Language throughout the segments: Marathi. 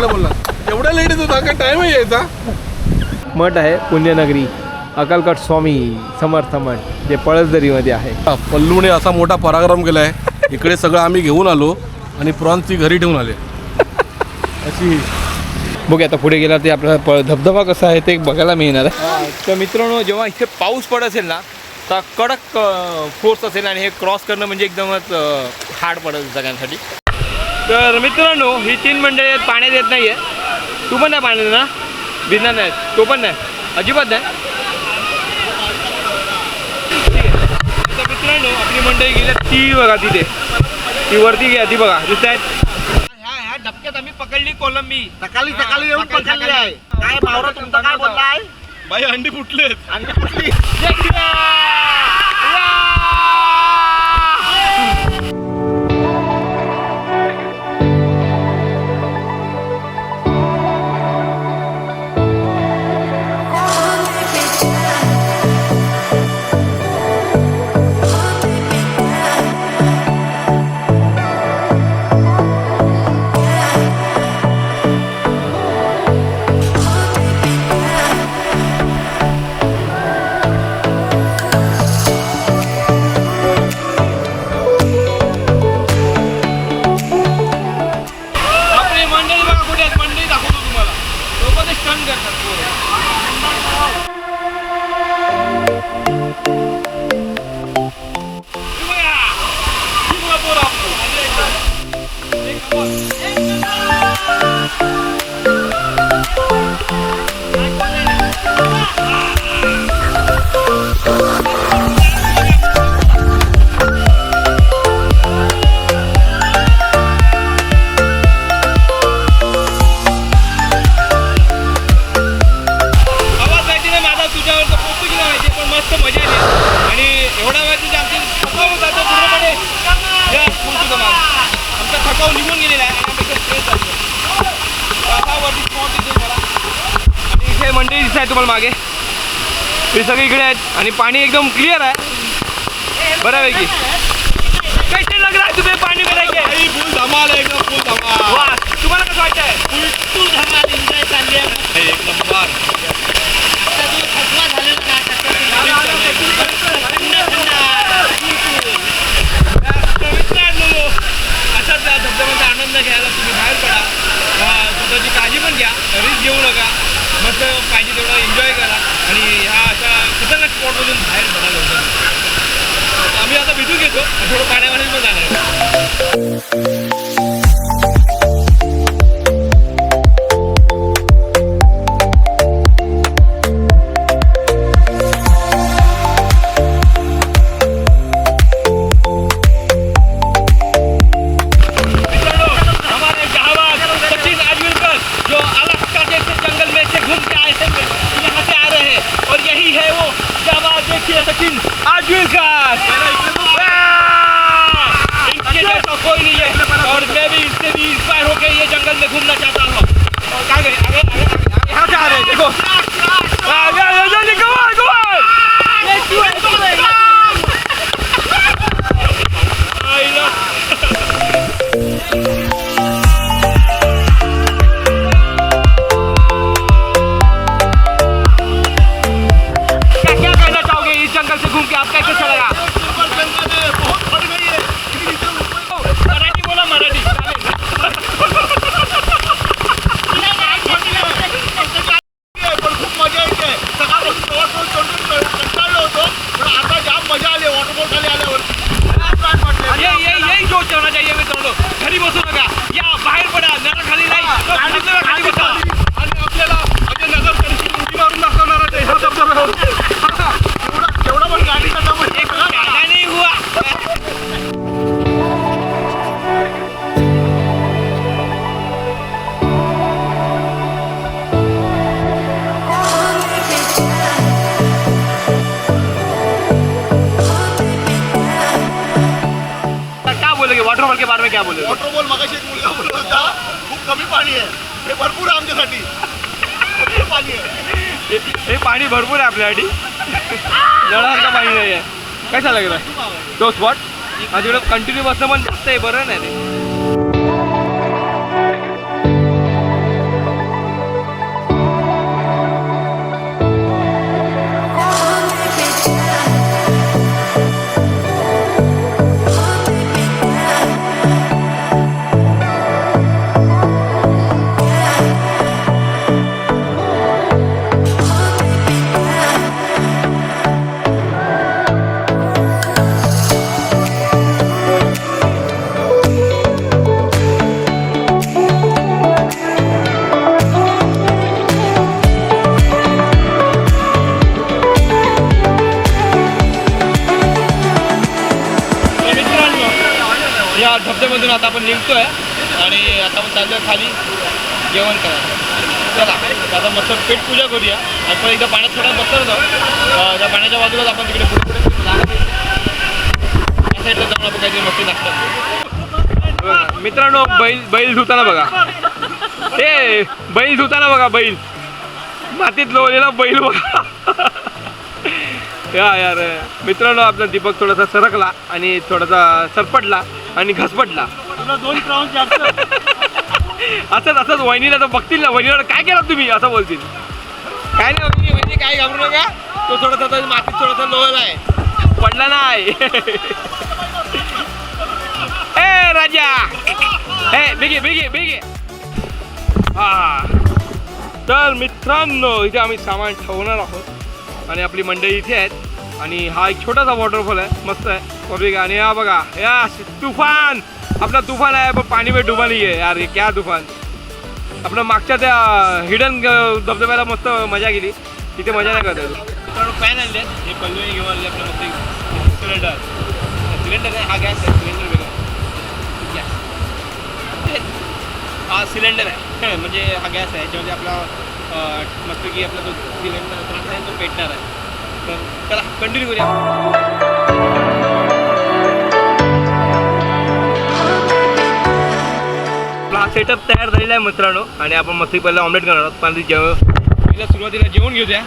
बोलला. एवढ्या लेडीज होता का टाइम आहे यायचा? मठ आहे पुण्यनगरी. अकालकट स्वामी समर्थ मठ जे पळसदरीमध्ये आहे. पल्लूने असा मोठा पराक्रम केला आहे इकडे सगळं आम्ही घेऊन आलो आणि प्रॉन्सची घरी ठेवून आले. अशी. बघूया आता पुढे गेला ते आपल्याला प धबधबा कसा आहे ते बघायला मिळणार आहे. तर मित्रांनो जेव्हा इथे पाऊस पडत असेल ना तर कडक फोर्स असेल आणि हे क्रॉस करणं म्हणजे एकदमच हार्ड पडेल सगळ्यांसाठी. तर मित्रांनो ही तीन मंडळी आहेत पाण्यात येत नाही आहे तू पण नाही पाण्यात ना भिजणार नाही तो पण नाही. अजिबात नाही. आहे. तर मित्रांनो आपली मंडळी गेल्या ती बघा तिथे. ती वरती घ्या ती बघा. दिसत आहेत? ह्या डबक्यात आम्ही पकडली कोलंबी. सकाळी सकाळी येऊन पकडली. आहे. काय भावरा तुमचा काय बोललाय बाई अंडी फुटलेत. आणि कुठली आहे तुम्हाला मागे. हे सगळे इकडे आहेत आणि पाणी एकदम क्लिअर आहे. बऱ्यापैकी. कैसे लग रहा है तुम्हें पानी में रह के फुल धमाल आहे एकदम फुल धमाल. वाह तुम्हाला कसं वाटतंय? धमाल एन्जॉय चालली आहे. एक नंबर. आता तू थकवा झाला का तर मित्रांनो असाच या धबधब्याचा आनंद घ्यायला तुम्ही बाहेर पडा. स्वतःची काळजी पण घ्या. रिस्क घेऊ नका. मस्त पाहिजे तेवढं एन्जॉय करा आणि ह्या अशा खतरनाक स्पॉटमधून बाहेर पडा लवकर आम्ही आता भेटून घेतो. थोडं पाण्यामध्ये पण जाणार देखिए सचिन आजविलकर वाह! इनके जैसा कोई नहीं है। और मैं भी इससे भी इंस्पायर होकर ये जंगल में घूमना चाहता हूँ। और गए आगे आगे आगे यहाँ से आ रहे देखो। आगे आगे जल्दी go on, क्या बोलोगे वॉटरफॉल मगाशी एक मुलगा बोलला होता खूप कमी पाणी आहे. हे भरपूर आहे आमच्यासाठी. भरपूर पाणी आहे. हे हे पाणी भरपूर आहे आपल्यासाठी. नळासारखं पाणी नाही आहे. कशा लागला तो स्पॉट माझ्याकडे कंटिन्यू बसणं पण जास्त आहे बरं नाही ते. आता आपण निघतोय आणि आता आपण चाललोय खाली जेवण करायला. चला आता मस्त पेट पूजा करूया. आपण एकदा पाण्यात थोडा बसत जाऊ त्या पाण्याच्या बाजूलाच आपण तिकडे पुढे पुढे त्या साईडला जाऊन आपण काहीतरी मस्त नाश्ता मित्रांनो बैल बैल धुताना बघा. ते बैल धुताना बघा बैल. मातीत लोवलेला बैल बघा. या यार मित्रांनो आपला दीपक थोडासा सरकला आणि थोडासा सरपटला. आणि घसपटला. तुला दोन क्राऊन जास्त. असंच असंच वहिनीला तर बघतील ना वहिनीला काय केलं तुम्ही असं बोलतील. काय नाही वहिनी वहिनी काय घाबरू नका. तो थोडासा मातीत थोडासा लोळला आहे. पडला नाही. ए राजा. ए बेगे बेगे बेगे हा. तर मित्रांनो इथे आम्ही सामान ठेवणार आहोत. आणि आपली मंडळी इथे आहेत. आणि हा एक छोटासा वॉटरफॉल आहे. मस्त आहे. पब्लिक आणि हा बघा या तुफान. आपला तुफान आहे पण पाणी में डुबा नाही आहे. यार क्या तुफान. आपलं मागच्या त्या हिडन धबधब्याला मस्त मजा गेली. तिथे मजा नाही करत मित्रांनो फॅन आणले हे पल्लवी घेऊन आणले आपलं मस्त सिलेंडर सिलेंडर आहे. हा गॅस आहे. सिलेंडर वेगळा गॅस. हा सिलेंडर आहे. म्हणजे हा गॅस आहे. याच्यामध्ये आपला मस्त की आपला जो सिलेंडर आहे तो पेटणार आहे. तर चला कंटिन्यू करूया. हा सेटअप तयार झालेला आहे मित्रांनो आणि आपण मस्त पहिला ऑमलेट करणार आहोत. पण जेव पहिल्या सुरुवातीला जेवण घेऊ द्या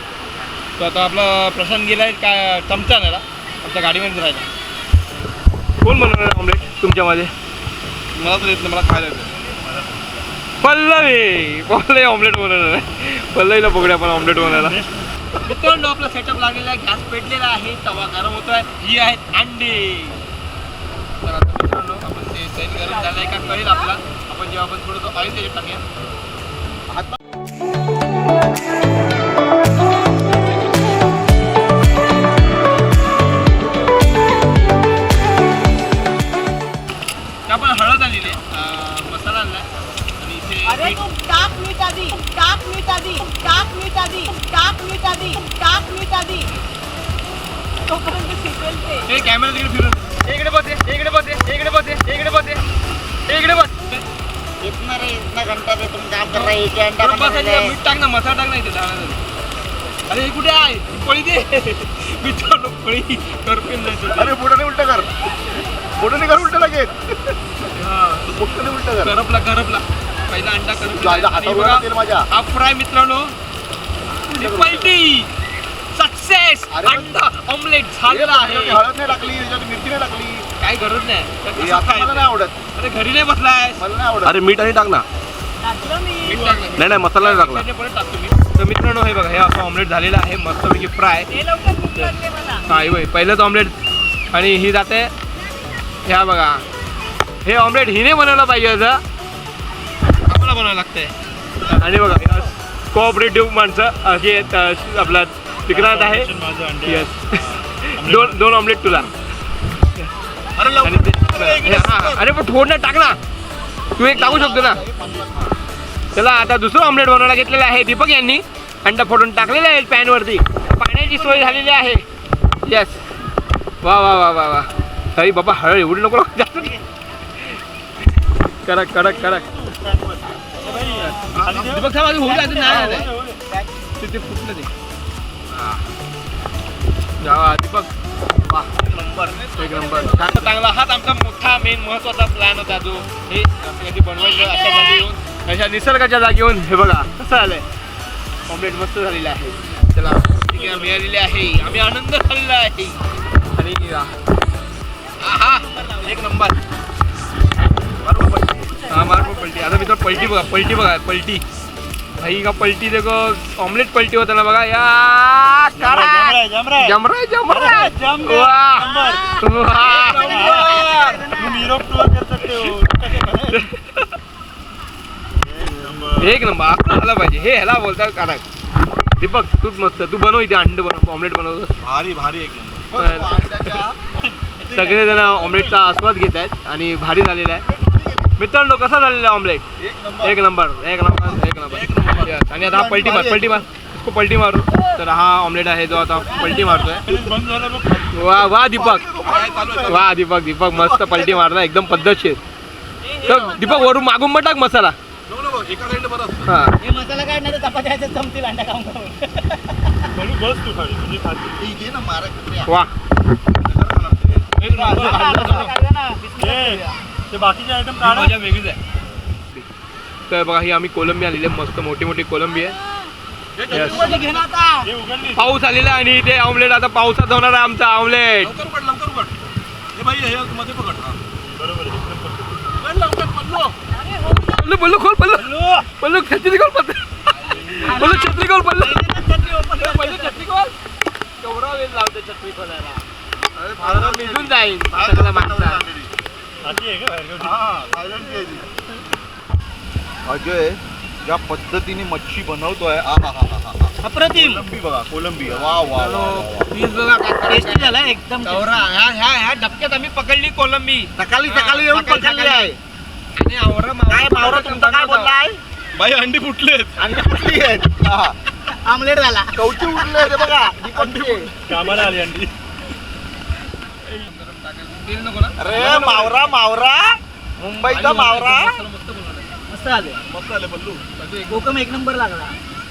तो आता आपला प्रशांत गेला आहे काय चमचा आणायला. आपल्या गाडीमध्ये राहिला. कोण बनवणार ऑमलेट तुमच्यामध्ये? मला तर येत नाही मला खायला येतं. पल्लवी! पल्लवी ऑमलेट बनवणार आहे. पल्लवीला बघूया आपण ऑमलेट बनवायला. मित्रांनो आपला सेटअप लागलेला आहे. गॅस पेटलेला आहे. तवा गरम होतो आहे ही आहेत अंडे. तर आता मित्रांनो आपण ते तेल गरम झालं. आहे का कळेल आपला. आपण जेव्हा आपण थोडंसं ऑइल त्याच्यात टाकूया. ते पुढे कर उलट लगेच. पुढे उलट कर करपला करपला. पहिला अंडा करपला. जायला हातावर तेल माझ्या. हा फ्राय मित्रांनो. पलटी. सक्सेस अरे, अंडा ऑमलेट झालेला आहे. हळद नाही टाकली त्याच्यात मिरची नाही टाकली. काय गरज नाही. तर हे कसं आता मला खायचं? नाही आवडत. अरे घरी नाही बसलाय मला नाही आवडत. अरे मीठ आणि टाक ना. मीठ. नाही नाही मसाला नाही टाकला. टाकतो मी. तर मित्रांनो हे बघा हे असं ऑमलेट झालेलं आहे. मस्तपैकी फ्राय हे लागले हा हे बघ पहिलंच ऑमलेट आणि ही जाते ह्या बघा. हे ऑमलेट हिने बनवलं पाहिजे असं. आम्हाला बनावं लागतंय. आणि बघा कोऑपरेटिव्ह माणसं अशी आहेत आपला विक्रांत आहे. येस दोन दोन ऑमलेट तुला. अरे पण थोड ना टाक ना. तू एक टाकू शकतो ना. चला आता दुसरं ऑमलेट बनवायला घेतलेलं आहे दीपक यांनी. अंडा फोडून टाकलेलं आहे पॅनवरती पाण्याची सोय झालेली आहे. येस वा वा वा वा वा. अरे बाबा हळद एवढी नको जास्त. कडक कडक कडक. दीपक साहेब अजून होऊ द्या, अजून नाही आलंय. ते ते फुटलं ते. जावा दीपक. वा नंबर. एक नंबर. चांगला हाच आमचा मोठा मेन महत्त्वाचा प्लॅन होता जो. हे कधी बनवायचं अशा जागी येऊन. अशा निसर्गाच्या जागी येऊन हे बघा कसं आलंय. ऑमलेट मस्त झालेलं आहे. आहे मिळालेली आहे. आम्ही आनंद झालेला आहे. आणि एक नंबर. हा मार पण पलटी. आता मित्र पलटी बघा पलटी बघा पलटी. भाई का पलटी देखो ऑमलेट पलटी होता ना बघा. या जमराय वाह वाह एक नंबर. झालं पाहिजे. हे ह्याला बोलतात कारण दीपक तूच मस्त. तू बनव इथे अंड बनव ऑमलेट बनव. भारी भारी एक नंबर. सगळेजण ऑमलेटचा आस्वाद घेत आहेत आणि भारी झालेला आहे. मित्रांनो कसा झालेला ऑमलेट एक नंबर. एक नंबर एक नंबर एक नंबर. Yes. आणि आता हा पलटी मार पलटी मार. इसको पलटी मारू. तर हा ऑमलेट आहे जो आता पलटी मारतोय. बंद झालं बघ. वा वा दीपक. वा दीपक दीपक मस्त पलटी मारला एकदम पद्धतशीर. तर दीपक वरून मागून मग टाक मसाला. हा. हे म्हणजे वा काढूया ना, बिस्मिल्लाह करूया. ते बाकीचे आयटम काढा मजा वेगळीच आहे तर बघा ही आम्ही कोलंबी आणलेली आहे मस्त मोठी मोठी कोलंबी आहे. पाऊस आलेला आहे आणि ते ऑमलेट आता पावसात होणार आहे आमचा ऑमलेट हे हे हा. हो. पल्लू पल्लू खोल पल्लू पल्लू छत्री खोल पल्लू पल्लू छत्री खोल. पल्लू छत्री खोल केवढा वेळ लावते छत्री खोलायला. जाईल सगळा माणसा हा. अजय ज्या पद्धतीने मच्छी बनवतोय आ हा हा हा हा हा. अप्रतिम. कोलंबी बघा कोलंबी वा वा वा, बघा टेस्टी झाला एकदम गौरा ह्या ह्या ह्या डबक्यात आम्ही पकडली कोलंबी. सकाळी सकाळी येऊन सकाळी- पकडली आहे. आणि आवरा काय मावरा तुमचा काय बोललाय? बाई अंडी फुटलेत आणि कुठली आहेत. हा. आमलेट झाला. कवची उठले ते बघा. दीपकची. कामाला आली अंडी. अरे मावरा मावरा. मुंबईचा मावरा. मस्त आले. मस्त आले पल्लू कोकम एक नंबर लागला.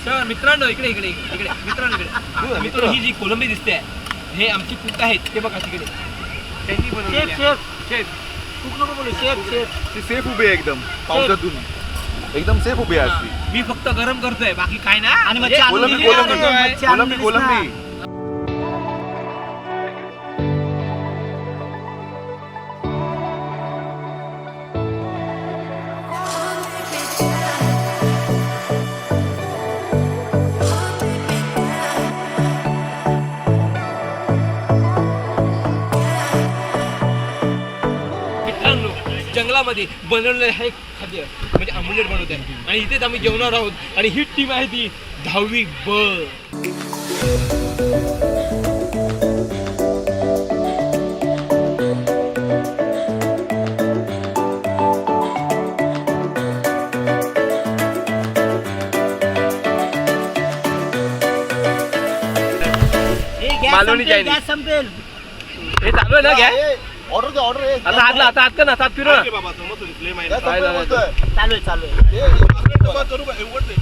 तर मित्रांनो इकडे इकडे इकडे. मित्रांनो इकडे. मित्रांनो ही जी कोलंबी दिसते हे आमची कुक आहेत. ते बघा तिकडे. त्यांनी शेफ. शेफ शेफ नको बोलू शेफ शेफ ती सेफ उभी आहे एकदम पावसातून. एकदम सेफ उभी आहे. मी फक्त गरम करतोय बाकी काय ना. आणि मच्छी कोलंबी कोलंबी. कोलंबी. कोलंबी. जंगलामध्ये बनवलेलं हे खाद्य म्हणजे आमलेट बनवत आहे आणि इथेच आम्ही जेवणार आहोत. आणि ही टीम आहे ती दहावी ब मालवणी चायनीज. संपेल. हे चालू आहे ना घ्या. ऑर्डर दे ऑर्डर आता आता हात का ना हात फिरू ना बाबा समजतो फ्लेम आहे? चालू आहे. चालू आहे करू का हे उघड दे.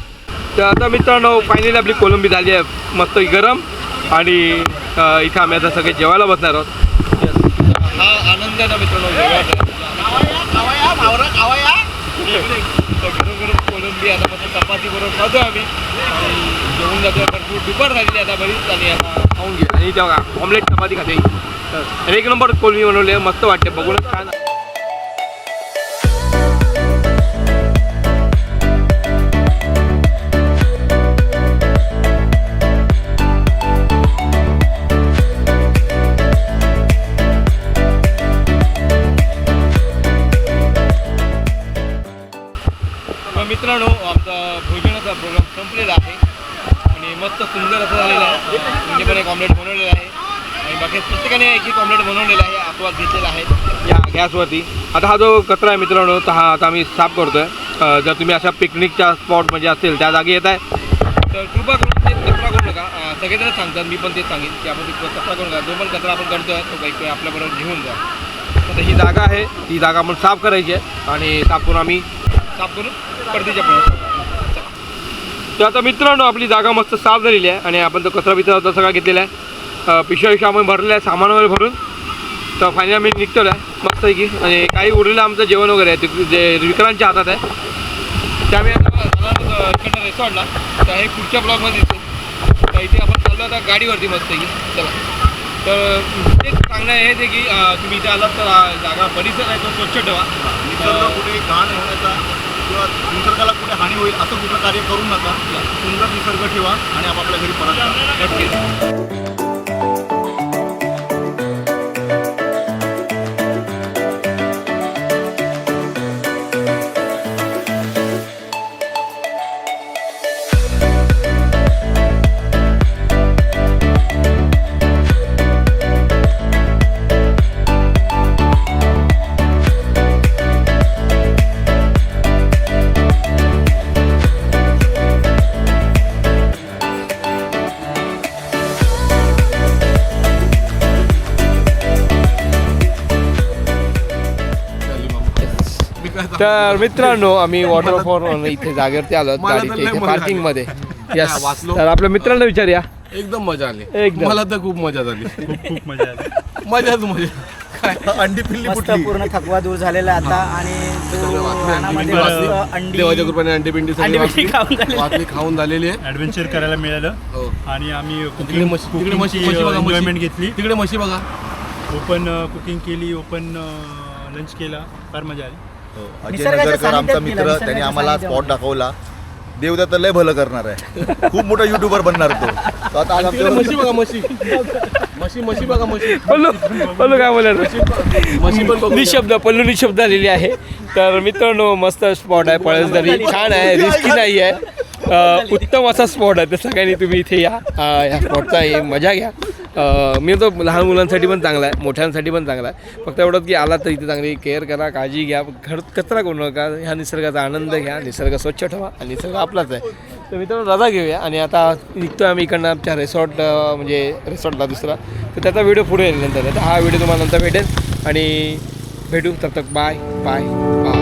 तर आता मित्रांनो फायनली आपली कोलंबी झाली आहे मस्त गरम. आणि अ, इथं आम्ही आता सगळे जेवायला बसणार आहोत. हा मित्रांनो वेगळाच आहे. गरम गरम कोलंबी आता मस्त चपाती बरोबर खातो आम्ही. आणि जेवून जातो भरपूर दुपार झालेली आता बरीच झाली आता खाऊन घे आणि तेव्हा ऑमलेट चपाती खाते वाटतं. एक नंबर कोलंबी बनवली आहे. मस्त वाटते. बघूनच छान. मित्रांनो आमचा भोजनाचा प्रोग्राम संपलेला आहे. आणि मस्त सुंदर असं झालेलं आहे. म्हणजे पण एक ऑमलेट बनवलेलं आहे. बाकी प्रत्येकाने एक एक ऑमलेट बनवलेला आहे आस्वाद घेतलेला आहे. या गॅसवरती. आता हा जो कचरा आहे मित्रांनो तर हा आता आम्ही साफ करतोय. आहे जर तुम्ही अशा पिकनिकच्या स्पॉट म्हणजे असेल त्या जागी येत आहे तर कृपा करून ते कचरा करू नका. सगळेजण सांगतात मी पण तेच सांगेन की आपण ते कचरा करू नका. जो पण कचरा आपण करतोय तो काही आपल्याबरोबर घेऊन जा. आता ही जागा आहे ती जागा आपण साफ करायची आहे आणि साफ करून आम्ही साफ करून परतीच्या पण तर आता मित्रांनो आपली जागा मस्त साफ झालेली आहे आणि आपण तो कचरा बिचरा सगळा घेतलेला आहे. पिशव्या आम्ही आपण भरलेल्या आहे सामान वगैरे भरून. तर फायनल आम्ही निघतो आहे मस्तपैकी. आणि काही उरलेलं आमचं जेवण वगैरे आहे. ते जे विक्रांतच्या हातात आहे. त्यामुळे आता इकडनं तर हे पुढच्या ब्लॉगमध्ये दिसेल तर इथे आपण चाललो आता गाडीवरती मस्तपैकी. चला. तर तेच सांगणं आहे ते की तुम्ही इथे आलात तर जागा परिसर आहे तो स्वच्छ ठेवा. निसर्ग कुठे घाण होण्याचा किंवा निसर्गाला कुठे हानी होईल असं कुठलं कार्य करू नका. सुंदर निसर्ग ठेवा आणि आपापल्या घरी परत जा नक्कीच तर मित्रांनो आम्ही वॉटरफॉल इथे जागेवरती आलो गाडीच्या इथे मजा आली. पार्किंगमध्ये यस वाचलो. तर आपल्या मित्रांना विचारूया. एकदम मजा आली. एकदम. मला तर खूप मजा झाली. खूप खूप मजा आली. मजाच मजा. अंडी पिल्ली कुठली पूर्ण थकवा दूर झालेला आता आणि देवाच्या कृपेने अंडी पिंडी वाचली. खाऊन झाली. वाचली खाऊन झालेली आहे. ॲडव्हेंचर करायला मिळालं. हो. आणि आम्ही तिकडे तिकडे बघा एन्जॉयमेंट म्हशी घेतली. तिकडे म्हशी बघा. ओपन कुकिंग केली ओपन लंच केला. फार मजा आली. अजय नगरकर आमचा मित्र त्यांनी आम्हाला. स्पॉट दाखवला. देवदा तर लय भलं करणार आहे. खूप मोठा युट्यूबर बनणार तो. तो आता आज आमच्या म्हशी बघा म्हशी म्हशी म्हशी बघा म्हशी पल्लू पल्लू काय बोलणार? म्हशी पण बघू निशब्द पल्लू निशब्द आलेली आहे. तर मित्रांनो मस्त स्पॉट आहे पळसदरी. छान आहे रिस्की नाही आहे अ, उत्तम असा स्पॉट आहे. तर सगळ्यांनी तुम्ही इथे या. अ, या स्पॉटचा हे मजा घ्या. अ, मी तो लहान मुलांसाठी पण चांगला आहे. मोठ्यांसाठी पण चांगला आहे. फक्त एवढंच की आला तर इथे चांगली केअर करा काळजी घ्या. घर कचरा करू नका. ह्या निसर्गाचा आनंद घ्या. निसर्ग स्वच्छ ठेवा आणि निसर्ग आपलाच आहे. तर मित्रांनो रजा घेऊया. आणि आता निघतो आम्ही इकडनं आमच्या रिसॉर्ट म्हणजे रिसॉर्टला दुसरा. तर त्याचा व्हिडिओ पुढे येईल नंतर. तर हा व्हिडिओ तुम्हाला नंतर भेटेल. आणि भेटू. तब तक बाय बाय बाय